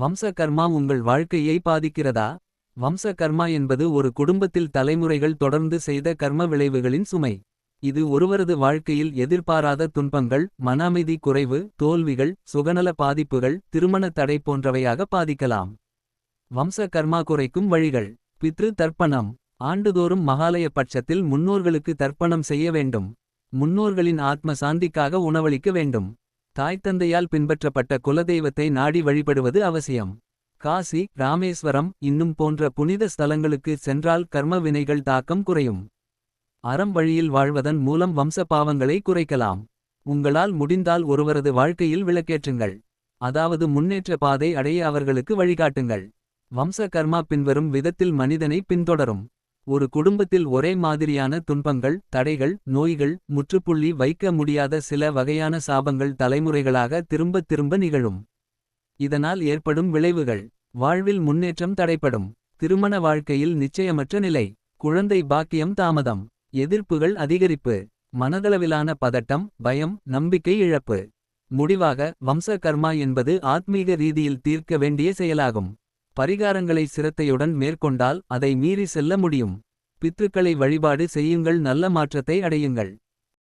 வம்ச கர்மா உங்கள் வாழ்க்கையை பாதிக்கிறதா? வம்ச கர்மா என்பது ஒரு குடும்பத்தில் தலைமுறைகள் தொடர்ந்து செய்த கர்ம விளைவுகளின் சுமை. இது ஒருவரது வாழ்க்கையில் எதிர்பாராத துன்பங்கள் மன அமைதி குறைவு தோல்விகள் சுகநல பாதிப்புகள் திருமண தடை போன்றவையாக பாதிக்கலாம். வம்ச கர்மா குறைக்கும் வழிகள். பித்ரு தர்ப்பணம். ஆண்டுதோறும் மகாலய பட்சத்தில் முன்னோர்களுக்கு தர்ப்பணம் செய்ய வேண்டும். முன்னோர்களின் ஆத்ம சாந்திக்காக உணவளிக்க வேண்டும். தாய் தந்தையால் பின்பற்றப்பட்ட குலதெய்வத்தை நாடி வழிபடுவது அவசியம். காசி ராமேஸ்வரம் இன்னும் போன்ற புனித ஸ்தலங்களுக்கு சென்றால் கர்ம வினைகள் தாக்கம் குறையும். அறம் வழியில் வாழ்வதன் மூலம் வம்ச பாவங்களை குறைக்கலாம். உங்களால் முடிந்தால் ஒருவரது வாழ்க்கையில் விளக்கேற்றுங்கள். அதாவது முன்னேற்ற பாதை அடைய அவர்களுக்கு வழிகாட்டுங்கள். வம்ச கர்மா பின்வரும் விதத்தில் மனிதனை பின்தொடரும். ஒரு குடும்பத்தில் ஒரே மாதிரியான துன்பங்கள் தடைகள் நோய்கள் முற்றுப்புள்ளி வைக்க முடியாத சில வகையான சாபங்கள் தலைமுறைகளாக திரும்பத் திரும்ப நிகழும். இதனால் ஏற்படும் விளைவுகள். வாழ்வில் முன்னேற்றம் தடைப்படும் திருமண வாழ்க்கையில் நிச்சயமற்ற நிலை. குழந்தை பாக்கியம் தாமதம். எதிர்ப்புகள் அதிகரிப்பு. மனதளவிலான பதட்டம் பயம் நம்பிக்கை இழப்பு. முடிவாக வம்ச கர்மா என்பது ஆத்மீக ரீதியில் தீர்க்க வேண்டிய செயலாகும். பரிகாரங்களை சிரத்தையுடன் மேற்கொண்டால் அதை மீறி செல்ல முடியும். பித்ருக்களை வழிபாடு செய்யுங்கள் நல்ல மாற்றத்தை அடையுங்கள்.